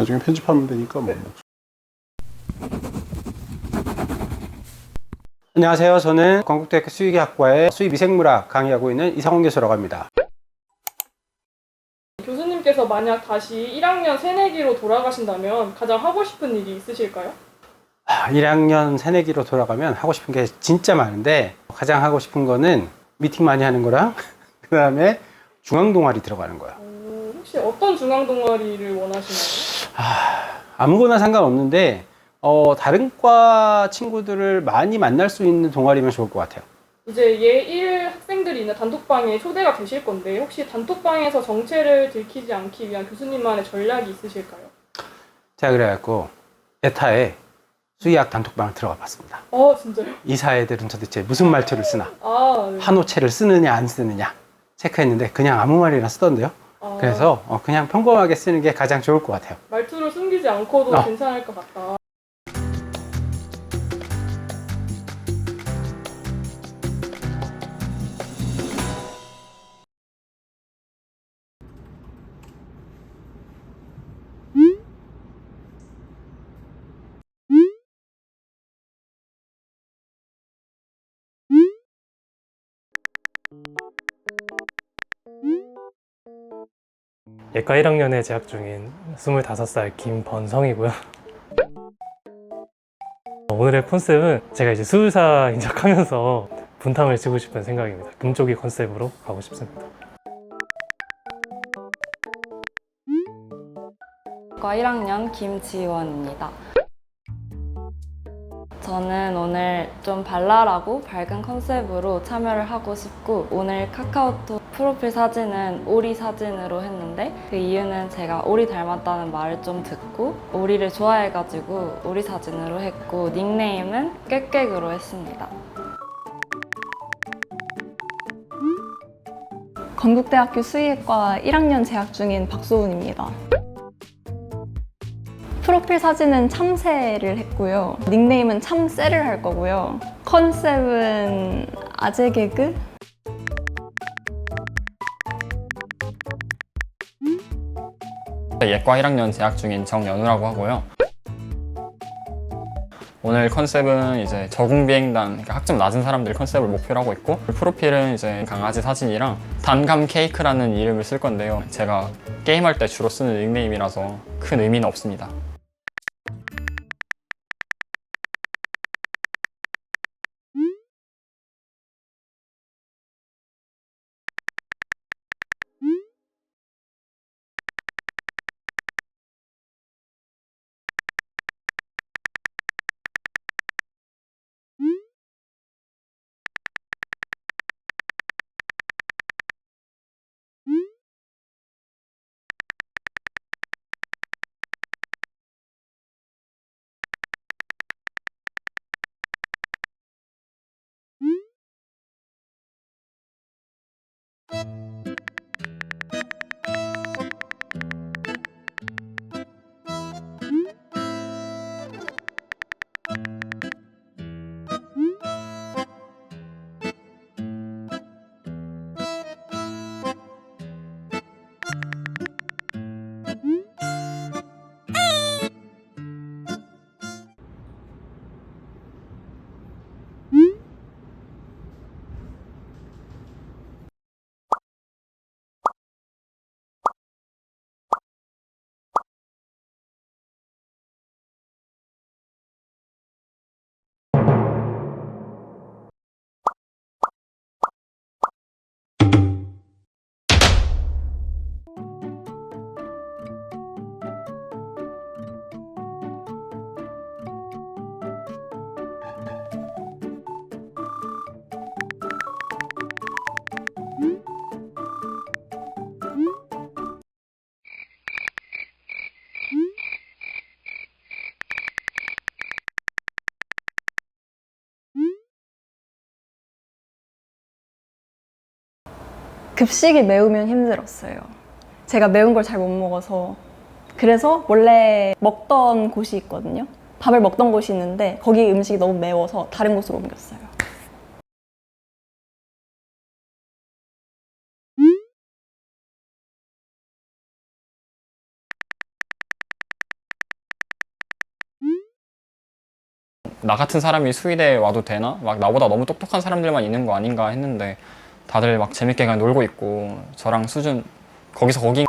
나중에 편집하면 되니까 뭐. 안녕하세요. 저는 건국대학교 수의학과의 수의미생물학 강의하고 있는 이상훈 교수라고 합니다. 교수님께서 만약 다시 1학년 새내기로 돌아가신다면 가장 하고 싶은 일이 있으실까요? 아, 1학년 새내기로 돌아가면 하고 싶은 게 진짜 많은데 가장 하고 싶은 거는 미팅 많이 하는 거랑 그 다음에 중앙 동아리 들어가는 거야. 오, 혹시 어떤 중앙 동아리를 원하시나요? 아 무거나 상관없는데 어, 다른 과 친구들을 많이 만날 수 있는 동아리면 좋을 것 같아요. 이제 예1 학생들이 있는 단톡방에 초대가 되실 건데 혹시 단톡방에서 정체를 들키지 않기 위한 교수님만의 전략이 있으실까요? 제가 그래갖고 에타에 수의학 단톡방을 들어가 봤습니다. 아 진짜요? 이사 애들은 도대체 무슨 말투를 쓰나? 아, 네. 한호체를 쓰느냐 안 쓰느냐 체크했는데 그냥 아무 말이나 쓰던데요. 아, 그래서 어, 그냥 평범하게 쓰는 게 가장 좋을 것 같아요. 말투를 숨기지 않고도 어. 괜찮을 것 같다. 예과 1학년에 재학 중인 25살 김번성이고요. 오늘의 컨셉은 제가 이제 수의사인 척 하면서 분탕을 치고 싶은 생각입니다. 금쪽이 컨셉으로 가고 싶습니다. 과 1학년 김지원입니다. 저는 오늘 좀 발랄하고 밝은 컨셉으로 참여를 하고 싶고 오늘 카카오톡 프로필 사진은 오리 사진으로 했는데 그 이유는 제가 오리 닮았다는 말을 좀 듣고 오리를 좋아해가지고 오리 사진으로 했고 닉네임은 꾀꾀으로 했습니다. 건국대학교 수의과 1학년 재학 중인 박소은입니다. 프로필 사진은 참새를 했고요. 닉네임은 참새를 할 거고요. 컨셉은 아재 개그? 예과 1학년 재학 중인 정연우라고 하고요. 오늘 컨셉은 이제 저공비행단 그러니까 학점 낮은 사람들 컨셉을 목표로 하고 있고 프로필은 이제 강아지 사진이랑 단감 케이크라는 이름을 쓸 건데요. 제가 게임할 때 주로 쓰는 닉네임이라서 큰 의미는 없습니다. 급식이 매우면 힘들었어요. 제가 매운 걸 잘 못 먹어서 그래서 원래 먹던 곳이 있거든요. 밥을 먹던 곳이 있는데 거기 음식이 너무 매워서 다른 곳으로 옮겼어요. 나 같은 사람이 수의대에 와도 되나? 막 나보다 너무 똑똑한 사람들만 있는 거 아닌가 했는데 다들 막 재밌게 그냥 놀고 있고 저랑 수준 거기서 거기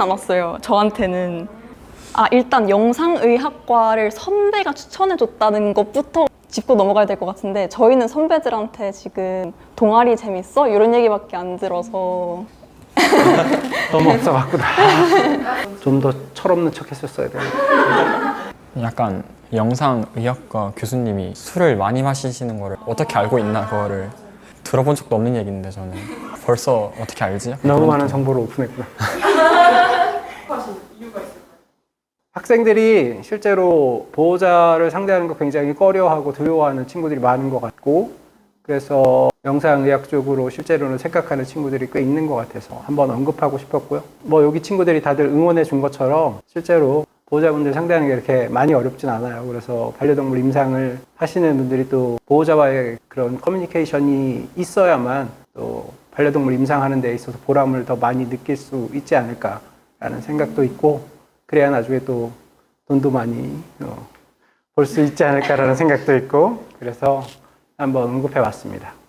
세진 않았어요. 저한테는. 아, 일단 영상의학과를 선배가 추천해줬다는 것부터 짚고 넘어가야 될 것 같은데 저희는 선배들한테 지금 동아리 재밌어? 이런 얘기밖에 안 들어서 너무 없어갖구나. 좀 더 철없는 척 했었어야 돼. 약간 영상 의학과 교수님이 술을 많이 마시시는 거를 어떻게 알고 있나 그거를 들어본 적도 없는 얘기인데 저는 벌써 어떻게 알지? 약간 너무 그런 많은 느낌. 정보를 오픈했구나. 하신 이유가 있을까요? 학생들이 실제로 보호자를 상대하는 거 굉장히 꺼려하고 두려워하는 친구들이 많은 것 같고 그래서 영상의학 쪽으로 실제로는 생각하는 친구들이 꽤 있는 것 같아서 한번 언급하고 싶었고요. 뭐 여기 친구들이 다들 응원해 준 것처럼 실제로 보호자분들 상대하는 게 이렇게 많이 어렵진 않아요. 그래서 반려동물 임상을 하시는 분들이 또 보호자와의 그런 커뮤니케이션이 있어야만 또 반려동물 임상하는 데 있어서 보람을 더 많이 느낄 수 있지 않을까라는 생각도 있고 그래야 나중에 또 돈도 많이 어, 볼수 있지 않을까라는 생각도 있고 그래서 한번 언급해 봤습니다.